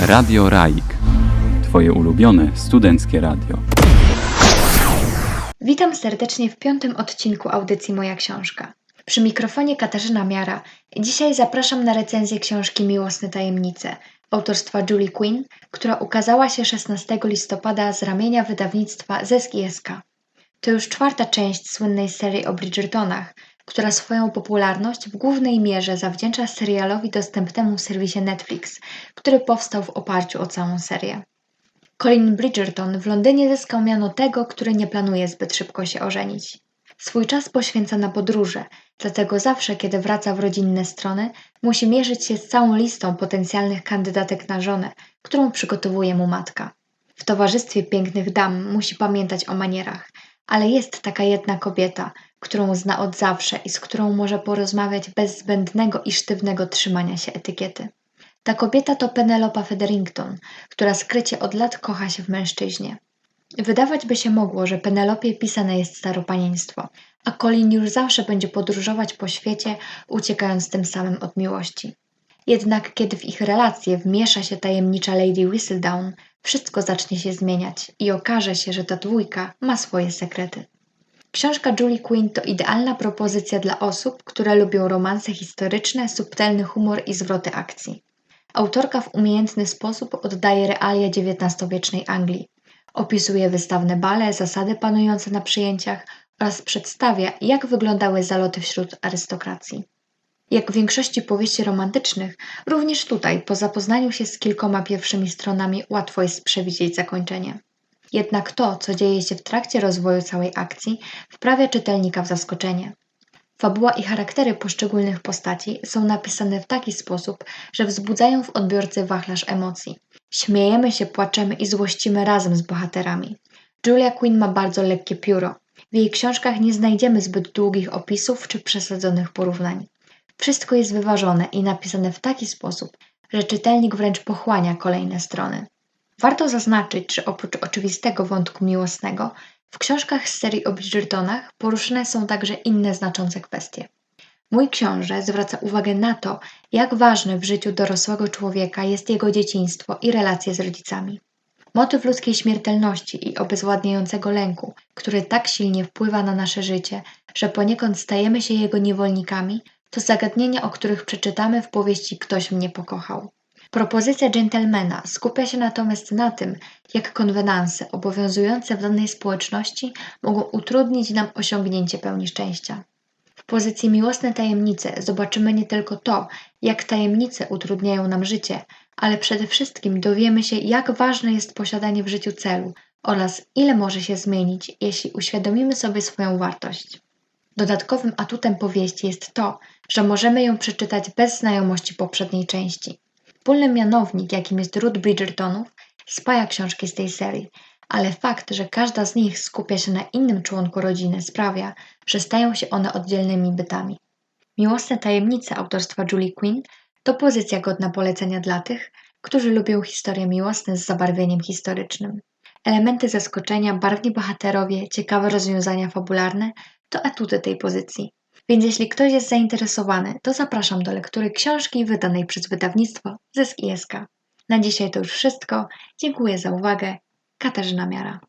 Radio Raik. Twoje ulubione studenckie radio. Witam serdecznie w piątym odcinku audycji Moja Książka. Przy mikrofonie Katarzyna Miara. Dzisiaj zapraszam na recenzję książki Miłosne Tajemnice autorstwa Julie Quinn, która ukazała się 16 listopada z ramienia wydawnictwa Zesk ISK. To już czwarta część słynnej serii o Bridgertonach, która swoją popularność w głównej mierze zawdzięcza serialowi dostępnemu w serwisie Netflix, który powstał w oparciu o całą serię. Colin Bridgerton w Londynie zyskał miano tego, który nie planuje zbyt szybko się ożenić. Swój czas poświęca na podróże, dlatego zawsze, kiedy wraca w rodzinne strony, musi mierzyć się z całą listą potencjalnych kandydatek na żonę, którą przygotowuje mu matka. W towarzystwie pięknych dam musi pamiętać o manierach, ale jest taka jedna kobieta, którą zna od zawsze i z którą może porozmawiać bez zbędnego i sztywnego trzymania się etykiety. Ta kobieta to Penelopa Featherington, która skrycie od lat kocha się w mężczyźnie. Wydawać by się mogło, że Penelopie pisane jest staropanieństwo, a Colin już zawsze będzie podróżować po świecie, uciekając tym samym od miłości. Jednak kiedy w ich relacje wmiesza się tajemnicza Lady Whistledown, wszystko zacznie się zmieniać i okaże się, że ta dwójka ma swoje sekrety. Książka Julie Quinn to idealna propozycja dla osób, które lubią romanse historyczne, subtelny humor i zwroty akcji. Autorka w umiejętny sposób oddaje realia XIX-wiecznej Anglii. Opisuje wystawne bale, zasady panujące na przyjęciach oraz przedstawia, jak wyglądały zaloty wśród arystokracji. Jak w większości powieści romantycznych, również tutaj, po zapoznaniu się z kilkoma pierwszymi stronami, łatwo jest przewidzieć zakończenie. Jednak to, co dzieje się w trakcie rozwoju całej akcji, wprawia czytelnika w zaskoczenie. Fabuła i charaktery poszczególnych postaci są napisane w taki sposób, że wzbudzają w odbiorcy wachlarz emocji. Śmiejemy się, płaczemy i złościmy razem z bohaterami. Julia Quinn ma bardzo lekkie pióro. W jej książkach nie znajdziemy zbyt długich opisów czy przesadzonych porównań. Wszystko jest wyważone i napisane w taki sposób, że czytelnik wręcz pochłania kolejne strony. Warto zaznaczyć, że oprócz oczywistego wątku miłosnego, w książkach z serii o Bridgertonach poruszone są także inne znaczące kwestie. Mój książę zwraca uwagę na to, jak ważne w życiu dorosłego człowieka jest jego dzieciństwo i relacje z rodzicami. Motyw ludzkiej śmiertelności i obezwładniającego lęku, który tak silnie wpływa na nasze życie, że poniekąd stajemy się jego niewolnikami, to zagadnienia, o których przeczytamy w powieści Ktoś mnie pokochał. Propozycja dżentelmena skupia się natomiast na tym, jak konwenanse obowiązujące w danej społeczności mogą utrudnić nam osiągnięcie pełni szczęścia. W pozycji miłosne tajemnice zobaczymy nie tylko to, jak tajemnice utrudniają nam życie, ale przede wszystkim dowiemy się, jak ważne jest posiadanie w życiu celu oraz ile może się zmienić, jeśli uświadomimy sobie swoją wartość. Dodatkowym atutem powieści jest to, że możemy ją przeczytać bez znajomości poprzedniej części. Wspólny mianownik, jakim jest ród Bridgertonów, spaja książki z tej serii, ale fakt, że każda z nich skupia się na innym członku rodziny, sprawia, że stają się one oddzielnymi bytami. Miłosne tajemnice autorstwa Julie Quinn to pozycja godna polecenia dla tych, którzy lubią historie miłosne z zabarwieniem historycznym. Elementy zaskoczenia, barwni bohaterowie, ciekawe rozwiązania fabularne to atuty tej pozycji. Więc jeśli ktoś jest zainteresowany, to zapraszam do lektury książki wydanej przez wydawnictwo Zysk ISK. Na dzisiaj to już wszystko. Dziękuję za uwagę. Katarzyna Miara.